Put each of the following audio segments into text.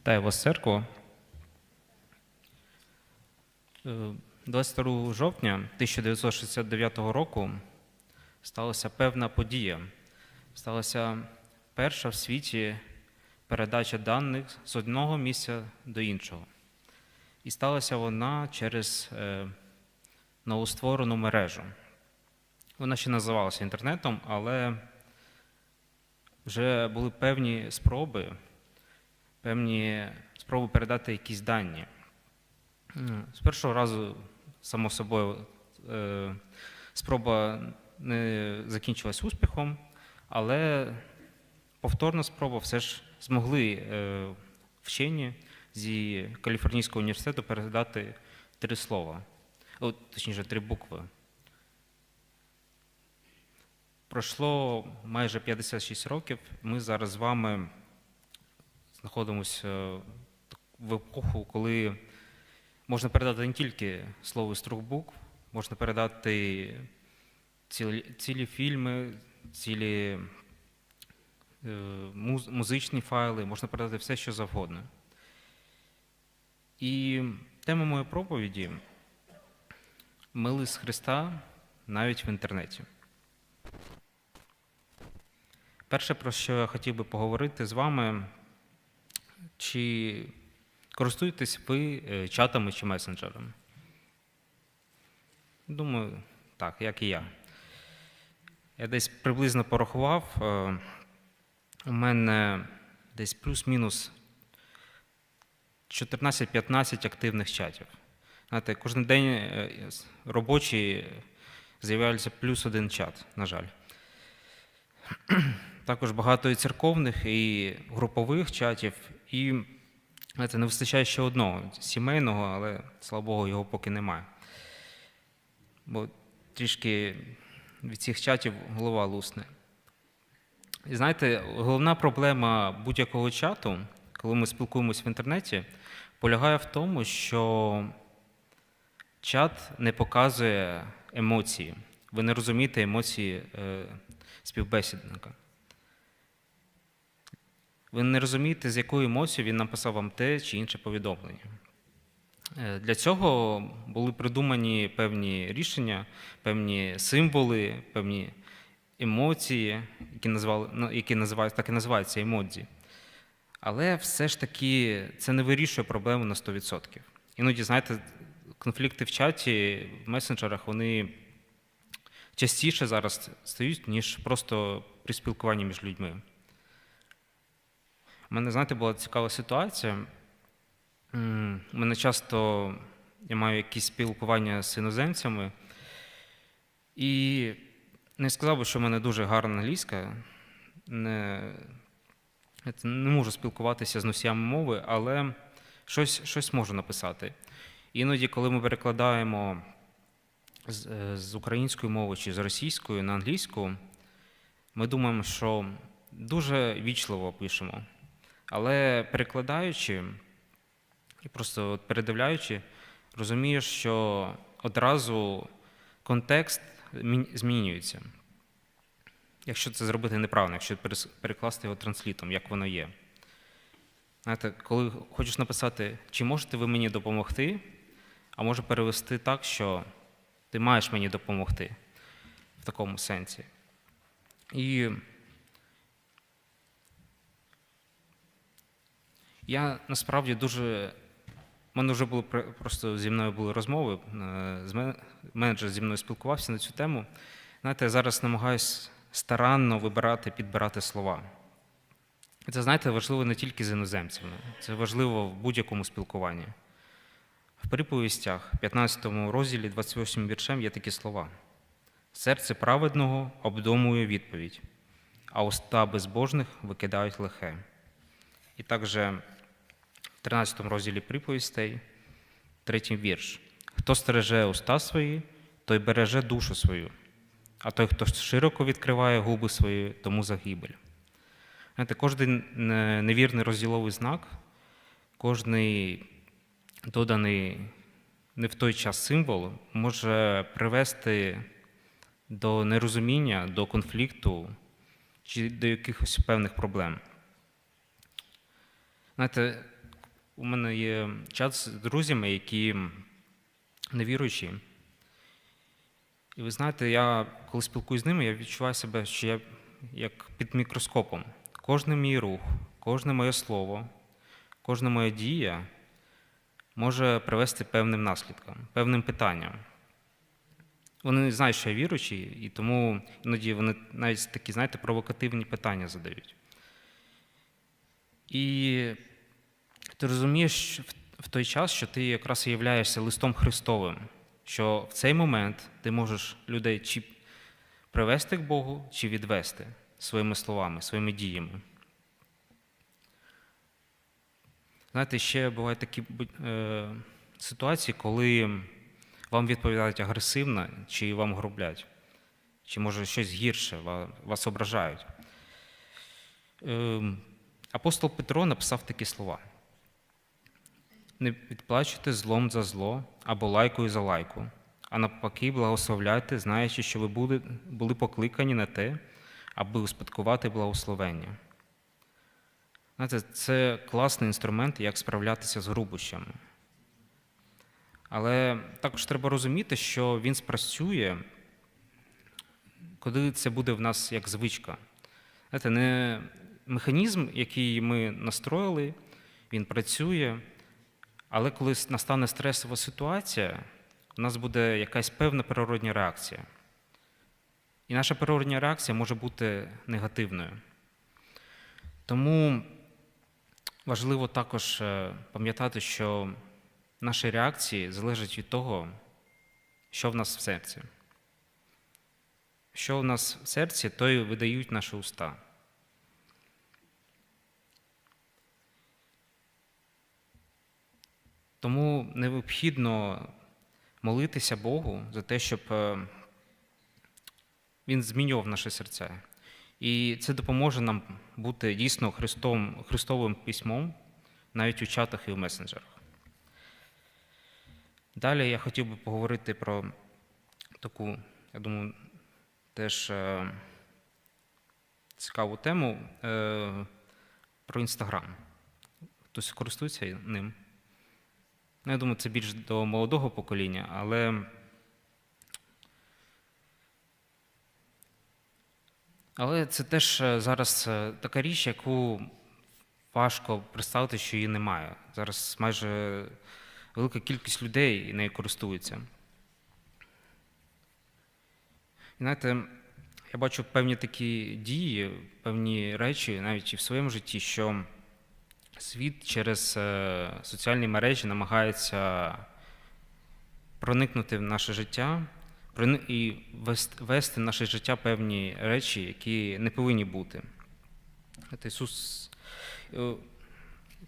Вітаю вас, церква. Е, 22 жовтня 1969 року сталася певна подія. Сталася перша в світі передача даних з одного місця до іншого. І сталася вона через е, новостворену мережу. Вона ще називалася інтернетом, але вже були певні спроби, певні спроби передати якісь дані. З першого разу, само собою, е, спроба не закінчилась успіхом, але повторна спроба все ж змогли е, вчені зі Каліфорнійського університету передати три слова, точніше, три букви. Пройшло майже 56 років. Ми зараз з вами знаходимося в епоху, коли можна передати не тільки слово з трьох букв, можна передати цілі, цілі фільми, цілі е, муз- музичні файли, можна передати все, що завгодно. І тема моєї проповіді милість Христа навіть в інтернеті. Перше, про що я хотів би поговорити з вами, чи користуєтесь ви е, чатами чи месенджерами? Думаю, так, як і я. Я десь приблизно порахував. е, У мене десь плюс-мінус 14-15 активних чатів. Знаєте, кожен день е, с- з'являється плюс один чат, на жаль. Також багато і церковних, і групових чатів, і знаєте, не вистачає ще одного сімейного, але слава Богу, його поки немає. Бо трішки від цих чатів голова лусне. І знаєте, головна проблема будь-якого чату, коли ми спілкуємося в інтернеті, полягає в тому, що чат не показує емоції. Ви не розумієте емоції е, співбесідника. Ви не розумієте, з якою емоцією він написав вам те чи інше повідомлення. Е, Для цього були придумані певні рішення, певні символи, певні емоції, які, назвали, ну, які називають, так і називаються емодзі. Але все ж таки це не вирішує проблему на 100%. Іноді, знаєте, конфлікти в чаті, в месенджерах, вони частіше зараз стають, ніж просто при спілкуванні між людьми. У мене, знаєте, була цікава ситуація. У мене часто я маю якісь спілкування з іноземцями, і не сказав би, що в мене дуже гарна англійська. Не, не можу спілкуватися з носіями мови, але щось, щось можу написати. Іноді, коли ми перекладаємо з, е, з української мови чи з російської на англійську, ми думаємо, що дуже вічливо пишемо. Але перекладаючи і просто от передивляючи, розумієш, що одразу контекст змінюється. Якщо це зробити неправильно, якщо перекласти його транслітом, як воно є. Знаєте, коли хочеш написати, чи можете ви мені допомогти, а може перевести так, що ти маєш мені допомогти в такому сенсі. І я насправді дуже. У мене вже було просто зі мною були розмови. е, менеджер зі мною спілкувався на цю тему. Знаєте, я зараз намагаюся старанно вибирати, підбирати слова. Це, знаєте, важливо не тільки з іноземцями, це важливо в будь-якому спілкуванні. В приповістях, 15 розділі, 28 віршем є такі слова: Серце праведного обдумує відповідь, а уста безбожних викидають лихе. І також в 13 розділі приповістей, третій вірш. Хто стереже уста свої, той береже душу свою, а той, хто широко відкриває губи свої, тому загибель. Знаєте, кожен невірний розділовий знак, кожний доданий не в той час символ може привести до нерозуміння, до конфлікту чи до якихось певних проблем. Знаєте, у мене є чат з друзями, які невіруючі. І ви знаєте, я коли спілкуюсь з ними, я відчуваю себе, що я як під мікроскопом. Кожний мій рух, кожне моє слово, кожна моя дія може привести певним наслідкам, певним питанням. Вони не знають, що я віруючий, і тому іноді вони навіть такі, знаєте, провокативні питання задають. І ти розумієш в- той час, що ти якраз являєшся листом Христовим, що в цей момент ти можеш людей чи привести к Богу, чи відвести своїми словами, своїми діями. Знаєте, ще бувають такі е, ситуації, коли вам відповідають агресивно, чи вам грублять, чи може щось гірше, ва- вас ображають. Ем, Апостол Петро написав такі слова: не відплачуйте злом за зло або лайкою за лайку, а навпаки, благословляйте, знаючи, що ви були, були покликані на те, аби успадкувати благословення. Знаєте, це класний інструмент, як справлятися з грубощами. Але також треба розуміти, що він спрацює, коли це буде в нас як звичка. Знаєте, не механізм, який ми настроїли, він працює, але коли настане стресова ситуація, у нас буде якась певна природня реакція. І наша природня реакція може бути негативною. Тому важливо також е, пам'ятати, що наші реакції залежать від того, що в нас в серці. Що в нас в серці, то й видають наші уста. Тому необхідно молитися Богу за те, щоб е, Він змінював наші серця. І це допоможе нам бути дійсно Христом, Христовим письмом навіть у чатах і в месенджерах. Далі я хотів би поговорити про таку, я думаю, теж е, цікаву тему е, про Інстаграм. Хтось користується ним? Ну, я думаю, це більш до молодого покоління, але. Але це теж е, зараз е, така річ, яку важко представити, що її немає. Зараз майже велика кількість людей нею користуються. І знаєте, я бачу певні такі дії, певні речі, навіть і в своєму житті, що світ через е, соціальні мережі намагається проникнути в наше життя і вести в наше життя певні речі, які не повинні бути. От Ісус, е,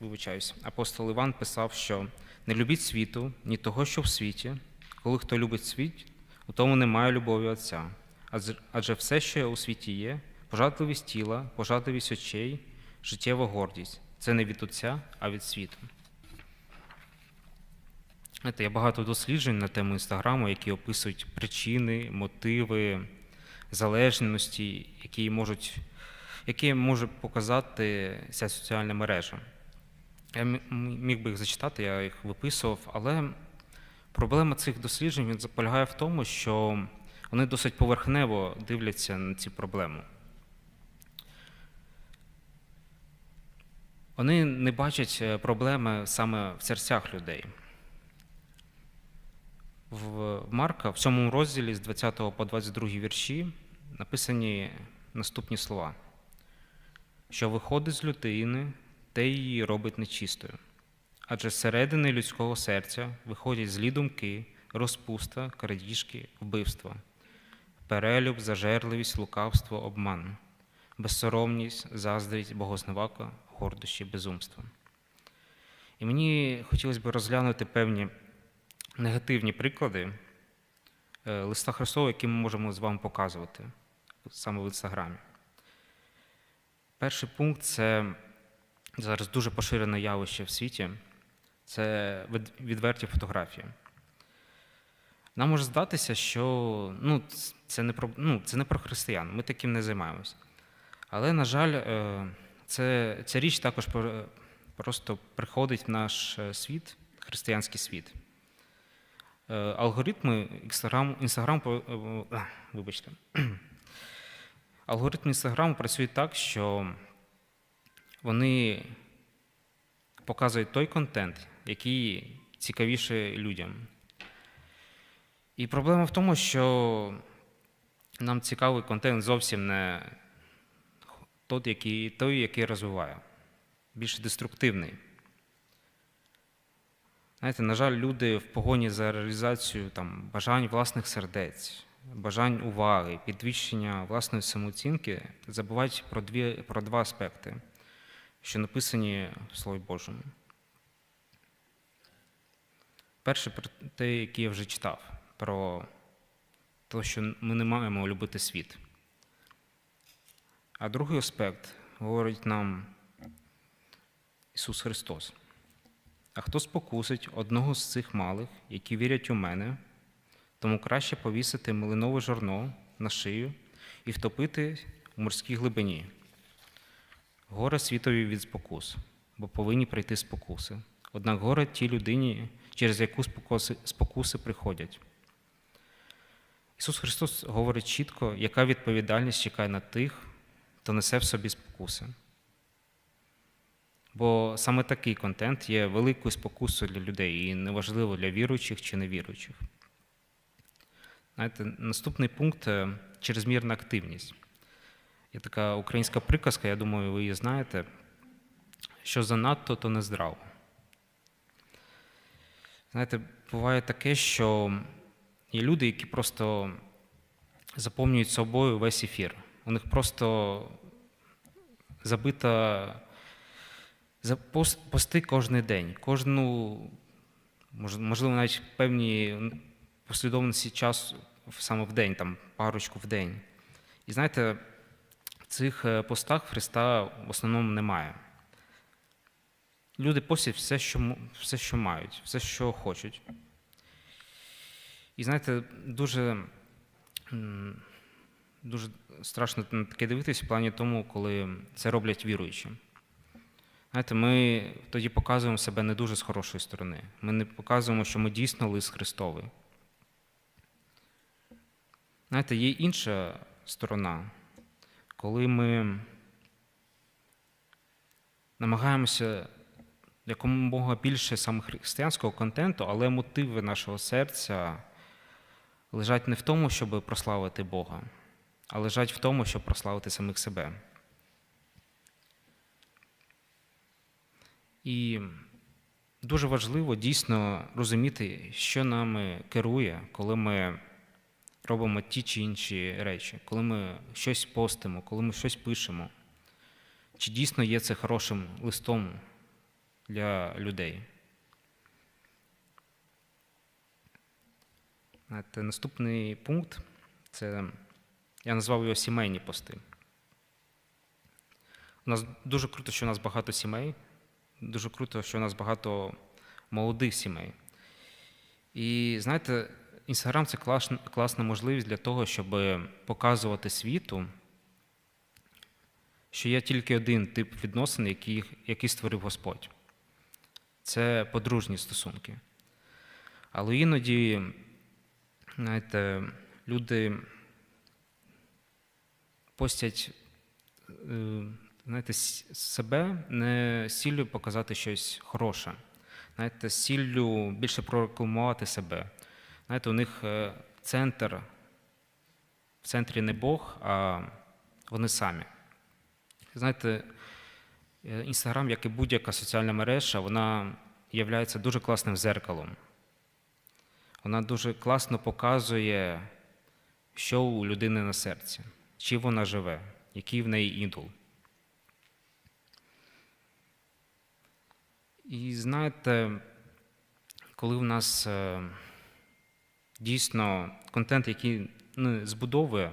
вибачаюсь, апостол Іван писав, що не любіть світу, ні того, що в світі. Коли хто любить світ, у тому немає любові Отця. Адже- все, що у світі є, пожадливість тіла, пожадливість очей, життєва гордість це не від Отця, а від світу. Знаєте, є багато досліджень на тему інстаграму, які описують причини, мотиви, залежності, які можуть, які може показати ця соціальна мережа. Я міг би їх зачитати, я їх виписував, але проблема цих досліджень він полягає в тому, що вони досить поверхнево дивляться на ці проблеми. Вони не бачать е, проблеми саме в серцях людей. В Марка в цьому розділі з 20 по 22 вірші написані наступні слова: що виходить з людини, те її робить нечистою. Адже з середини людського серця виходять злі думки, розпуста, крадіжки, вбивства, перелюб, зажерливість, лукавство, обман, безсоромність, заздрість, богозневака, гордощі, безумство. І мені хотілося б розглянути певні негативні приклади е, листа Христового, які ми можемо з вами показувати саме в інстаграмі. Перший пункт це зараз дуже поширене явище в світі це відверті фотографії. Нам може здатися, що ну, це, не про, ну, це не про християн, ми таким не займаємося. Але, на жаль, е, це, ця річ також просто приходить в наш е, світ, християнський світ. Е, Алгоритми Instagram, Instagram е, вибачте. Алгоритми Instagram працюють так, що вони показують той контент, який цікавіше людям. І проблема в тому, що нам цікавий контент зовсім не той, який, той, який розвиває, більш деструктивний. Знаєте, на жаль, люди в погоні за реалізацією там, бажань власних сердець, бажань уваги, підвищення власної самооцінки забувають про, дві, про два аспекти, що написані в Слові Божому. Перший про те, який я вже читав, про те, що ми не маємо любити світ. А другий аспект говорить нам Ісус Христос. А хто спокусить одного з цих малих, які вірять у мене, тому краще повісити млинове жорно на шию і втопити в морській глибині. Горе світові від спокус, бо повинні прийти спокуси. Однак горе тій людині, через яку спокуси, спокуси приходять. Ісус Христос говорить чітко, яка відповідальність чекає на тих, хто несе в собі спокуси. Бо саме такий контент є великою спокусою для людей, і неважливо для віруючих чи невіруючих. Знаєте, наступний пункт е, чрезмірна активність. Є така українська приказка, я думаю, ви її знаєте, що занадто, то не здраво. Знаєте, буває таке, що є люди, які просто заповнюють собою весь ефір. У них просто забита за пости кожен день, кожну, можливо, навіть певні послідовності часу саме в день, там парочку в день. І знаєте, в цих е, постах Христа в основному немає. Люди постять все, що, все, що мають, все, що хочуть. І знаєте, дуже, дуже страшно на таке дивитись в плані тому, коли це роблять віруючі. Знаєте, ми тоді показуємо себе не дуже з хорошої сторони. Ми не показуємо, що ми дійсно лис Христовий. Знаєте, є інша сторона, коли ми намагаємося якомога більше саме християнського контенту, але мотиви нашого серця лежать не в тому, щоб прославити Бога, а лежать в тому, щоб прославити самих себе. І дуже важливо дійсно розуміти, що нами керує, коли ми робимо ті чи інші речі, коли ми щось постимо, коли ми щось пишемо. Чи дійсно є це хорошим листом для людей? Знаєте, наступний пункт це я назвав його сімейні пости. У нас дуже круто, що у нас багато сімей. Дуже круто, що у нас багато молодих сімей. І знаєте, Інстаграм це класна, класна можливість для того, щоб показувати світу, що є тільки один тип відносин, який, який створив Господь. Це подружні стосунки. Але іноді, знаєте, люди постять е, знаєте, себе не з ціллю показати щось хороше, знаєте, з ціллю більше прорекламувати себе. Знаєте, у них е, центр, в центрі не Бог, а вони самі. Знаєте, е, Інстаграм, як і будь-яка соціальна мережа, вона є дуже класним зеркалом. Вона дуже класно показує, що у людини на серці, чи вона живе, який в неї ідол. І знаєте, коли в нас е, дійсно контент, який ну, збудовує,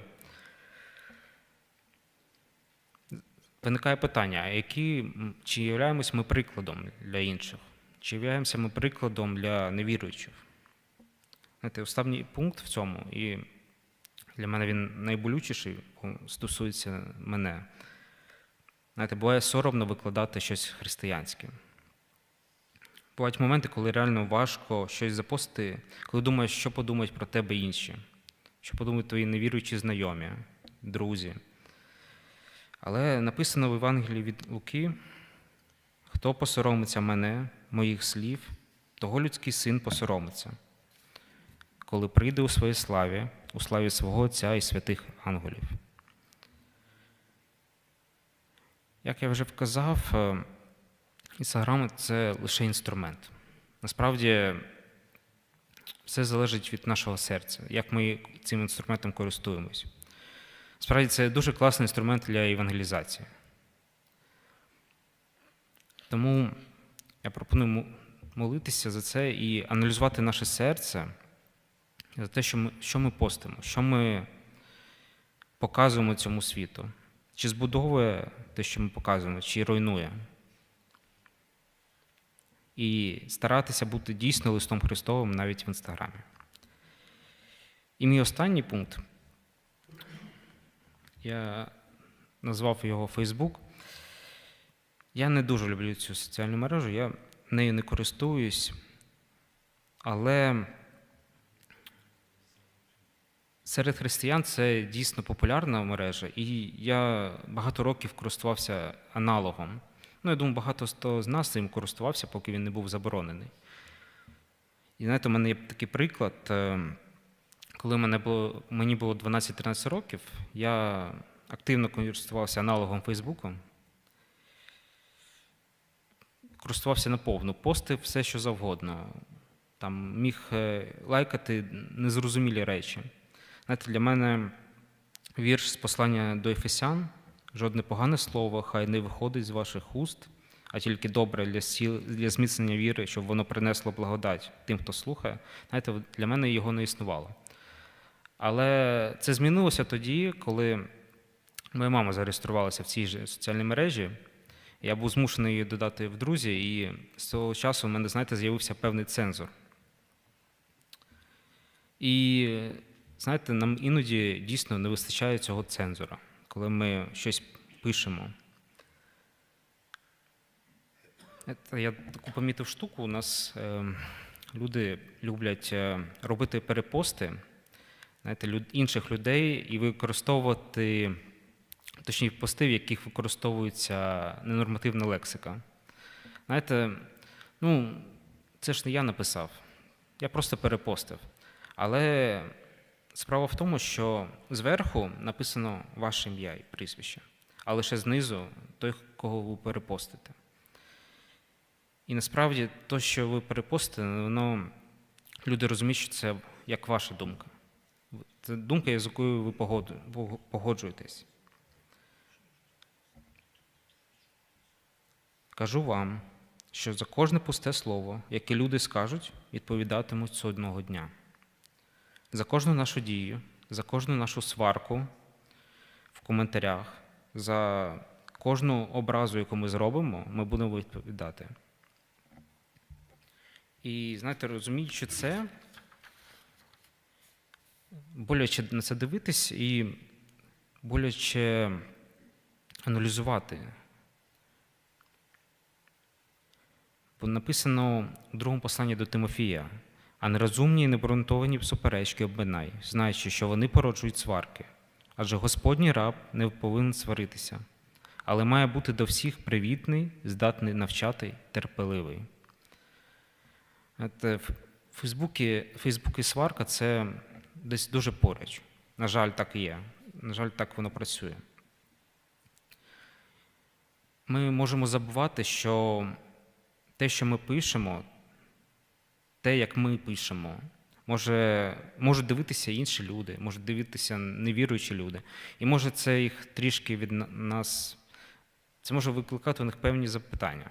виникає питання, які, чи являємось ми прикладом для інших, чи являємося ми прикладом для невіруючих? Знаєте, останній пункт в цьому, і для мене він найболючіший, бо стосується мене. Знаєте, буває соромно викладати щось християнське. бувають моменти, коли реально важко щось запостити, коли думаєш, що подумають про тебе інші, що подумають твої невіруючі знайомі, друзі. Але написано в Євангелії від Луки: хто посоромиться мене, моїх слів, того людський син посоромиться, коли прийде у своїй славі, у славі свого Отця і святих ангелів. Як я вже вказав, е, Інстаграм це лише інструмент. Насправді, все залежить від нашого серця, як ми цим інструментом користуємось. Справді, це дуже класний інструмент для евангелізації. Тому я пропоную молитися за це і аналізувати наше серце за те, що ми, що ми постимо, що ми показуємо цьому світу. Чи збудовує те, що ми показуємо, чи руйнує. І старатися бути дійсно листом Христовим навіть в Інстаграмі. І мій останній пункт. Я назвав його Фейсбук. Я не дуже люблю цю соціальну мережу, я нею не користуюсь, але серед християн це дійсно популярна мережа, і я багато років користувався аналогом. Ну, я думаю, багато хто з нас цим користувався, поки він не був заборонений. І знаєте, у мене є такий приклад. е, Коли мене було, мені було 12-13 років, я активно користувався аналогом Фейсбуку. Користувався наповну, постив все, що завгодно. Там міг е, лайкати незрозумілі речі. Знаєте, для мене вірш з послання до Ефесян жодне погане слово, хай не виходить з ваших уст, а тільки добре для сіл, для зміцнення віри, щоб воно принесло благодать тим, хто слухає. Знаєте, для мене його не існувало. Але це змінилося тоді, коли моя мама зареєструвалася в цій же соціальній мережі. Я був змушений її додати в друзі, і з того часу в мене, знаєте, з'явився певний цензор. І знаєте, нам іноді дійсно не вистачає цього цензора, коли ми щось пишемо. Я таку помітив штуку. У нас е, люди люблять е, робити перепости знаєте, інших людей і використовувати, точні пости, в яких використовується ненормативна лексика. Знаєте, ну, це ж не я написав, я просто перепостив. Але справа в тому, що зверху написано ваше ім'я і прізвище, а лише знизу той, кого ви перепостите. І насправді, то, що ви перепостите, воно люди розуміють, що це як ваша думка. Це думка, з якою ви погоджуєтесь. Кажу вам, що за кожне пусте слово, яке люди скажуть, відповідатимуть з одного дня. За кожну нашу дію, за кожну нашу сварку в коментарях, за кожну образу, яку ми зробимо, ми будемо відповідати. І знаєте, розуміючи це, боляче на це дивитись і боляче аналізувати. Бо написано у другому посланні до Тимофія, а нерозумні і необґрунтовані суперечки обминай, знаючи, що вони породжують сварки. Адже Господній раб не повинен сваритися, але має бути до всіх привітний, здатний навчати, терпеливий. Знаєте, в Фейсбуці, Фейсбук сварка це десь дуже поруч. На жаль, так і є. На жаль, так воно працює. Ми можемо забувати, що те, що ми пишемо, те, як ми пишемо, може, можуть дивитися інші люди, можуть дивитися невіруючі люди. І може це їх трішки від нас, це може викликати у них певні запитання.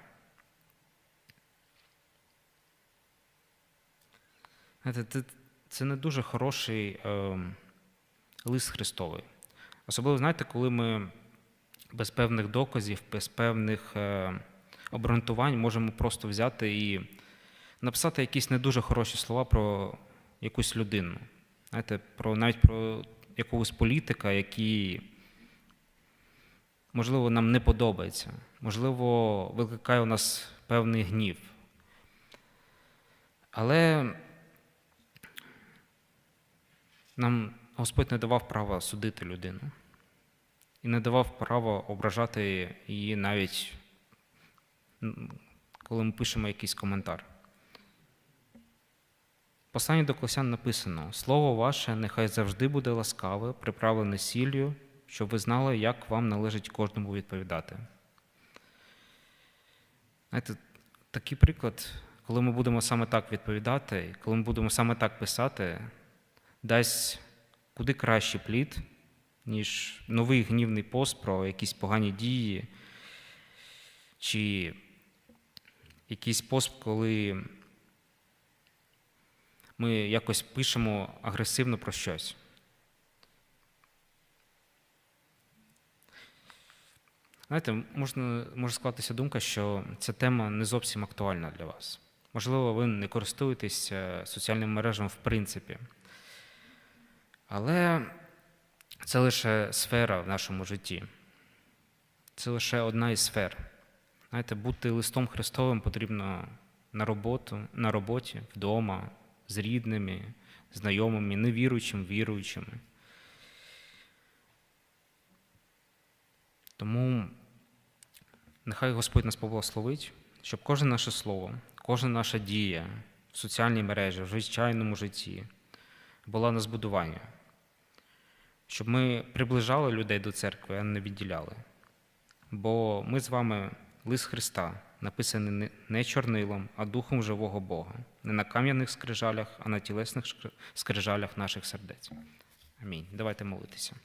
Це, не дуже хороший е, лист Христовий. Особливо, знаєте, коли ми без певних доказів, без певних е, обґрунтувань можемо просто взяти і написати якісь не дуже хороші слова про якусь людину. Знаєте, про, навіть про якогось політика, який, можливо, нам не подобається, можливо, викликає у нас певний гнів. Але нам Господь не давав права судити людину і не давав права ображати її навіть коли ми пишемо якийсь коментар. Посланні до Колосян написано: Слово ваше нехай завжди буде ласкаве, приправлене сіллю, щоб ви знали, як вам належить кожному відповідати. Знаєте, такий приклад, коли ми будемо саме так відповідати, коли ми будемо саме так писати, дасть куди кращий плід, ніж новий гнівний пост про якісь погані дії, чи якийсь пост, коли ми якось пишемо агресивно про щось. Знаєте, можна, може склатися думка, що ця тема не зовсім актуальна для вас. Можливо, ви не користуєтесь е, соціальними мережами в принципі. Але це лише сфера в нашому житті. Це лише одна із сфер. Знаєте, бути листом Христовим потрібно на роботу, на роботі, вдома, з рідними, знайомими, невіруючими, віруючими. Тому нехай Господь нас поблагословить, щоб кожне наше слово, кожна наша дія в соціальній мережі, в звичайному житті була на збудування, щоб ми приближали людей до церкви, а не відділяли. Бо ми з вами лист Христа, написаний не- чорнилом, а духом живого Бога, не на кам'яних скрижалях, а на тілесних скрижалях наших сердець. Амінь. Давайте молитися.